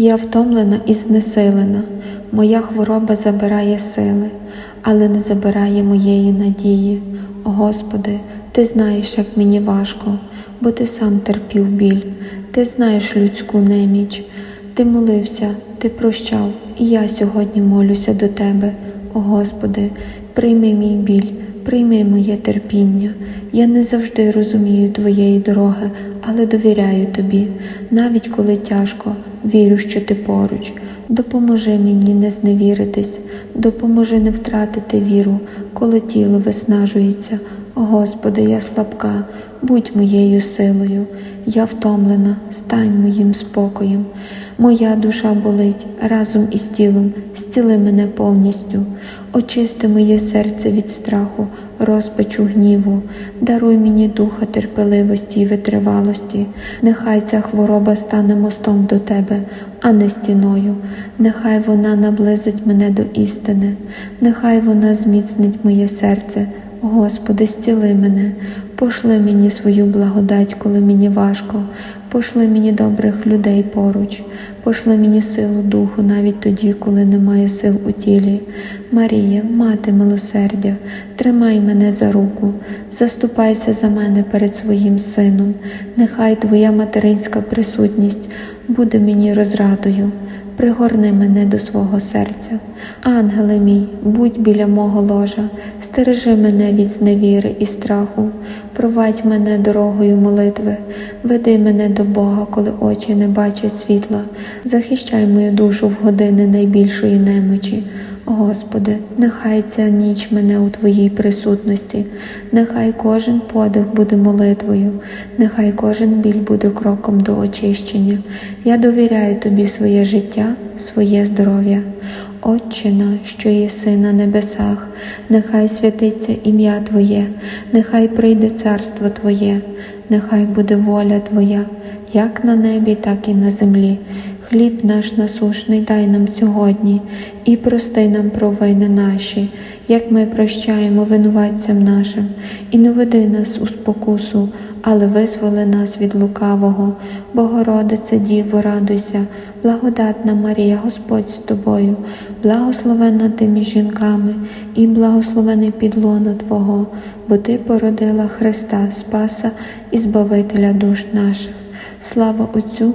Я втомлена і знесилена, моя хвороба забирає сили, але не забирає моєї надії. О, Господи, Ти знаєш, як мені важко, бо Ти сам терпів біль, Ти знаєш людську неміч, Ти молився, Ти прощав, і я сьогодні молюся до Тебе. О Господи, прийми мій біль, прийми моє терпіння. Я не завжди розумію Твоєї дороги, але довіряю Тобі, навіть коли тяжко, вірю, що Ти поруч. Допоможи мені не зневіритись, допоможи не втратити віру, коли тіло виснажується. Господи, я слабка, будь моєю силою, я втомлена, стань моїм спокоєм. Моя душа болить разом із тілом, зціли мене повністю, очисти моє серце від страху, розпачу гніву, даруй мені духа терпеливості і витривалості. Нехай ця хвороба стане мостом до тебе, а не стіною. Нехай вона наблизить мене до істини, нехай вона зміцнить моє серце. Господи, зціли мене, пошли мені свою благодать, коли мені важко, пошли мені добрих людей поруч, пошли мені силу духу навіть тоді, коли немає сил у тілі. Марія, мати милосердя, тримай мене за руку, заступайся за мене перед своїм сином. Нехай Твоя материнська присутність буде мені розрадою. Пригорни мене до свого серця. Ангеле мій, будь біля мого ложа, стережи мене від зневіри і страху, провадь мене дорогою молитви, веди мене до Бога, коли очі не бачать світла, захищай мою душу в години найбільшої немочі. Господи, нехай ця ніч мене у Твоїй присутності, нехай кожен подих буде молитвою, нехай кожен біль буде кроком до очищення. Я довіряю Тобі своє життя, своє здоров'я. Отче наш, що єси на небесах, нехай святиться ім'я Твоє, нехай прийде царство Твоє, нехай буде воля Твоя, як на небі, так і на землі. Хліб наш насушний дай нам сьогодні і прости нам провини наші, як ми прощаємо винуватцям нашим, і не веди нас у спокусу, але визволи нас від лукавого. Богородице Діво, радуйся, благодатна Марія, Господь з тобою, благословенна ти між жінками, і благословений підлона Твого, бо Ти породила Христа, Спаса і Збавителя душ наших. Слава Отцю